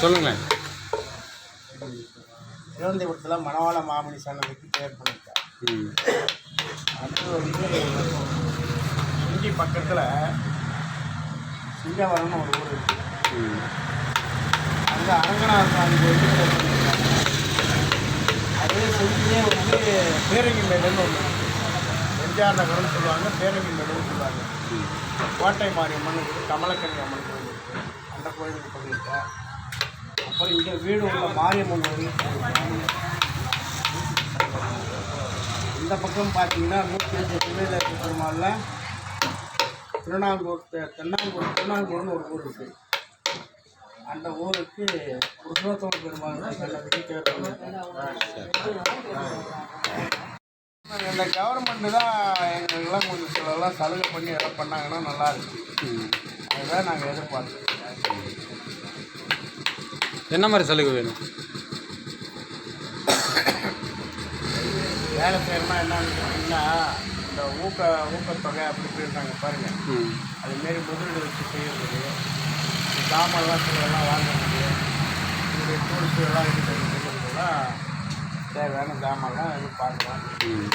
சொல்லுங்களேன். திருவனந்தபுரத்தில் மணவாள மாமணி சன்னதிக்கு பேர் பண்ணியிருக்கார் அடுத்து வந்து இஞ்சி பக்கத்தில் சிங்கவரம்னு ஒரு ஊர் இருக்குது அங்கே அரங்கநாத சுவாமி கோயில் அதே செஞ்சிலே வந்து பேரங்கி மேடுன்னு ஒன்று எம்ஜிஆர் நகரம்னு சொல்லுவாங்க பேரங்கி மேடுன்னு சொல்லுவாங்க. கோட்டை மாரியம்மன் கமலக்கண்ணி அம்மன் அந்த கோயிலுக்கு போயிருக்கேன் அப்புறம் இங்கே வீடு உள்ள மாரியம்மன் கோயில் இந்த பக்கம் பார்த்தீங்கன்னா நூற்றி அஞ்சு திருநெல்வேலி பெருமாளில் திருநாங்கூர் தென்னாங்கூர் திருநாங்கூர்னு ஒரு ஊர் இருக்குது அந்த ஊருக்கு புருஷோத்தம பெருமாள் இந்த கவர்மெண்ட்டு தான் எங்களுக்கெல்லாம் கொஞ்சம் சிலதெல்லாம் சலுகை பண்ணி எல்லாம் பண்ணாங்கன்னா நல்லா அதுதான் நாங்கள் எதிர்பார்த்தோம் என்ன மாதிரி சலுகை வேணும்? வேலை செய்யணும்னா என்னன்னு கேட்டிங்கன்னா இந்த ஊக்க ஊக்கத்தொகை அப்படி போயிருந்தாங்க பாருங்கள் அதுமாரி முதலீடு வச்சு செய்யறது சாமான்லாம் சிலதெல்லாம் வாங்குறது இப்படி டூரிஸ்ட் எல்லாம் இது பண்ணுறதுலாம் தேவையான சாமான்லாம் எதிர்பார்க்குறோம் ம்.